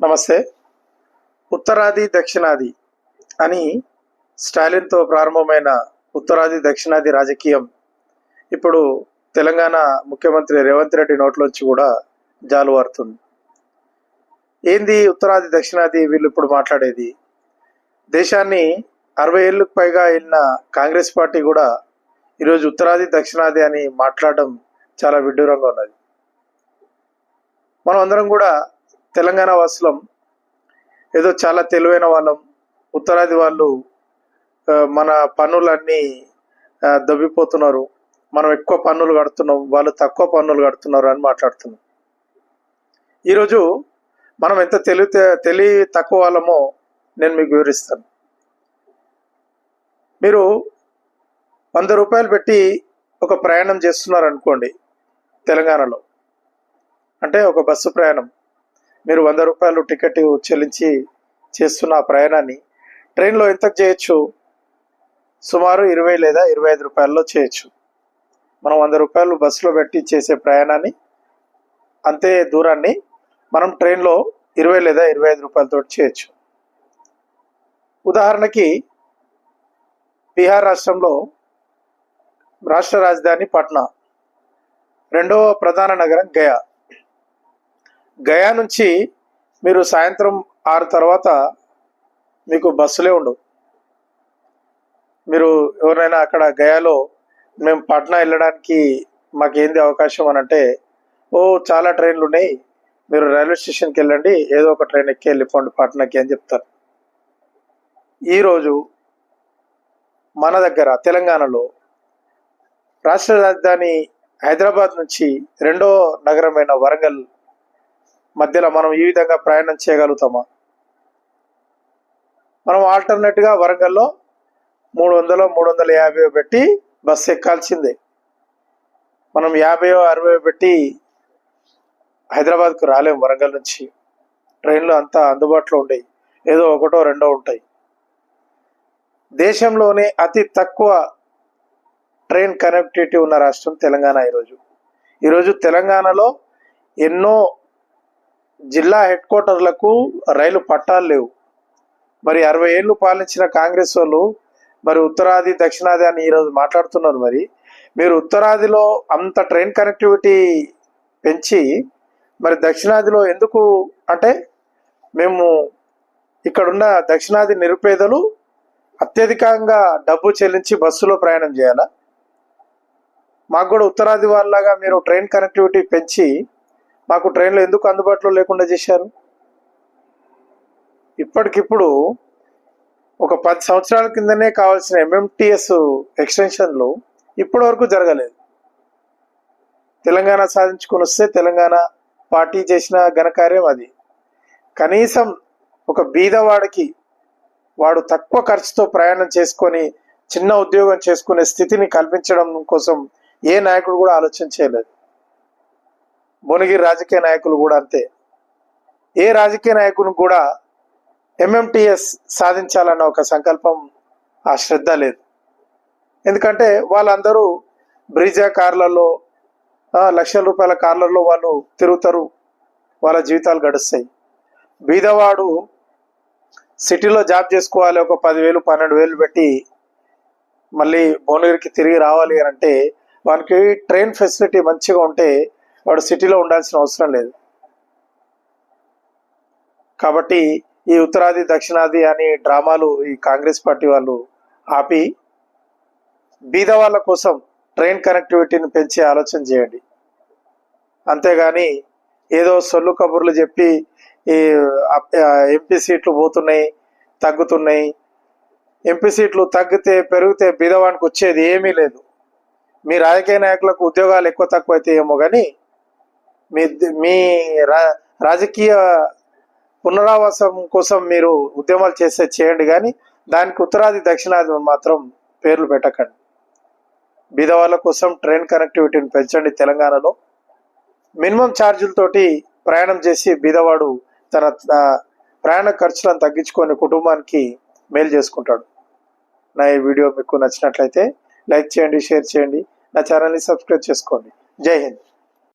నమస్తే. ఉత్తరాది దక్షిణాది అని స్టాలిన్తో ప్రారంభమైన ఉత్తరాది దక్షిణాది రాజకీయం ఇప్పుడు తెలంగాణ ముఖ్యమంత్రి రేవంత్ రెడ్డి నోట్లోంచి కూడా జాలువారుతుంది. ఏంది ఉత్తరాది దక్షిణాది వీళ్ళు ఇప్పుడు మాట్లాడేది? దేశాన్ని అరవై ఏళ్ళకు పైగా వెళ్ళిన కాంగ్రెస్ పార్టీ కూడా ఈరోజు ఉత్తరాది దక్షిణాది అని మాట్లాడడం చాలా విడ్డూరంగా ఉన్నది. మనం అందరం కూడా తెలంగాణ వాసులం ఏదో చాలా తెలివైన వాళ్ళం. ఉత్తరాది వాళ్ళు మన పన్నులన్నీ దబ్బిపోతున్నారు దొబ్బిపోతున్నారు. మనం ఎక్కువ పన్నులు కడుతున్నాం వాళ్ళు తక్కువ పన్నులు కడుతున్నారు అని మాట్లాడుతున్నాం. ఈరోజు మనం ఎంత తెలివి తెలివి తక్కువ వాళ్ళమో నేను మీకు వివరిస్తాను. మీరు వంద రూపాయలు పెట్టి ఒక ప్రయాణం చేస్తున్నారు అనుకోండి తెలంగాణలో. అంటే ఒక బస్సు ప్రయాణం. మీరు వంద రూపాయలు టికెట్ చెల్లించి చేస్తున్న ఆ ప్రయాణాన్ని ట్రైన్లో ఎంత చేయొచ్చు? సుమారు ఇరవై లేదా ఇరవై ఐదు రూపాయల్లో చేయొచ్చు. మనం వంద రూపాయలు బస్సులో పెట్టి చేసే ప్రయాణాన్ని అంతే దూరాన్ని మనం ట్రైన్లో ఇరవై లేదా ఇరవై ఐదు రూపాయలతో చేయొచ్చు. ఉదాహరణకి బీహార్ రాష్ట్రంలో రాష్ట్ర రాజధాని పట్నా రెండవ ప్రధాన నగరం గయా. గయా నుంచి మీరు సాయంత్రం ఆరు తర్వాత మీకు బస్సులే ఉండవు. మీరు ఎవరైనా అక్కడ గయాలో మేము పట్నా వెళ్ళడానికి మాకేంది అవకాశం అని అంటే ఓ చాలా ట్రైన్లు ఉన్నాయి మీరు రైల్వే స్టేషన్కి వెళ్ళండి ఏదో ఒక ట్రైన్ ఎక్కి వెళ్ళిపోండి పట్నాకి అని చెప్తారు. ఈరోజు మన దగ్గర తెలంగాణలో రాష్ట్ర రాజధాని హైదరాబాద్ నుంచి రెండో నగరమైన వరంగల్ మధ్యలో మనం ఈ విధంగా ప్రయాణం చేయగలుగుతామా? మనం ఆల్టర్నేట్గా వరంగల్లో మూడు వందలు మూడు వందల యాభై పెట్టి బస్సు ఎక్కాల్సిందే. మనం యాభై అరవై పెట్టి హైదరాబాద్కు రాలేం వరంగల్ నుంచి. ట్రైన్లు అంతా అందుబాటులో ఉండేవి ఏదో ఒకటో రెండో ఉంటాయి. దేశంలోనే అతి తక్కువ ట్రైన్ కనెక్టివిటీ ఉన్న రాష్ట్రం తెలంగాణ ఈరోజు. ఈరోజు తెలంగాణలో ఎన్నో జిల్లా హెడ్ క్వార్టర్లకు రైలు పట్టాలు లేవు. మరి అరవై ఏళ్ళు పాలించిన కాంగ్రెస్ వాళ్ళు మరి ఉత్తరాది దక్షిణాది అని ఈరోజు మాట్లాడుతున్నారు మరి. మీరు ఉత్తరాదిలో అంత ట్రైన్ కనెక్టివిటీ పెంచి మరి దక్షిణాదిలో ఎందుకు అంటే మేము ఇక్కడున్న దక్షిణాది నిరుపేదలు అత్యధికంగా డబ్బు చెల్లించి బస్సులో ప్రయాణం చేయాలా? మాకు కూడా ఉత్తరాది వాళ్ళలాగా మీరు ట్రైన్ కనెక్టివిటీ పెంచి మాకు ట్రైన్లు ఎందుకు అందుబాటులో లేకుండా చేశారు? ఇప్పటికిప్పుడు ఒక పది సంవత్సరాల కిందనే కావాల్సిన ఎంఎంటిఎస్ ఎక్స్టెన్షన్లు ఇప్పటి వరకు జరగలేదు. తెలంగాణ సాధించుకొని వస్తే తెలంగాణ పార్టీ చేసిన ఘనకార్యం అది. కనీసం ఒక బీదవాడికి వాడు తక్కువ ఖర్చుతో ప్రయాణం చేసుకొని చిన్న ఉద్యోగం చేసుకునే స్థితిని కల్పించడం కోసం ఏ నాయకుడు కూడా ఆలోచన చేయలేదు. భువనగిరి రాజకీయ నాయకులు కూడా అంతే. ఏ రాజకీయ నాయకుని కూడా ఎంఎంటిఎస్ సాధించాలన్న ఒక సంకల్పం ఆ శ్రద్ధ లేదు. ఎందుకంటే వాళ్ళందరూ బ్రిజా కార్లలో లక్షల రూపాయల కార్లలో వాళ్ళు తిరుగుతారు వాళ్ళ జీవితాలు గడుస్తాయి. బీదవాడు సిటీలో జాబ్ చేసుకోవాలి ఒక పదివేలు పన్నెండు వేలు పెట్టి మళ్ళీ భువనగిరికి తిరిగి రావాలి అని అంటే వానికి ట్రైన్ ఫెసిలిటీ మంచిగా ఉంటే వాడు సిటీలో ఉండాల్సిన అవసరం లేదు. కాబట్టి ఈ ఉత్తరాది దక్షిణాది అని డ్రామాలు ఈ కాంగ్రెస్ పార్టీ వాళ్ళు ఆపి బీద వాళ్ళ కోసం ట్రైన్ కనెక్టివిటీని పెంచే ఆలోచన చేయండి. అంతేగాని ఏదో సొల్లు కబుర్లు చెప్పి ఈ ఎంపీ సీట్లు పోతున్నాయి తగ్గుతున్నాయి. ఎంపీ సీట్లు తగ్గితే పెరిగితే బీదవానికి వచ్చేది ఏమీ లేదు. మీ రాజకీయ నాయకులకు ఉద్యోగాలు ఎక్కువ తక్కువ అయితే ఏమో కానీ మీ మీ రా రాజకీయ పునరావాసం కోసం మీరు ఉద్యమాలు చేస్తే చేయండి కానీ దానికి ఉత్తరాది దక్షిణాది మాత్రం పేర్లు పెట్టకండి. బీదవాళ్ళ కోసం ట్రైన్ కనెక్టివిటీని పెంచండి తెలంగాణలో. మినిమం ఛార్జీలతోటి ప్రయాణం చేసి బీదవాడు తన ప్రయాణ ఖర్చులను తగ్గించుకొని కుటుంబానికి మేలు చేసుకుంటాడు. నా ఈ వీడియో మీకు నచ్చినట్లయితే లైక్ చేయండి షేర్ చేయండి. నా ఛానల్ని సబ్స్క్రైబ్ చేసుకోండి. జై హింద్.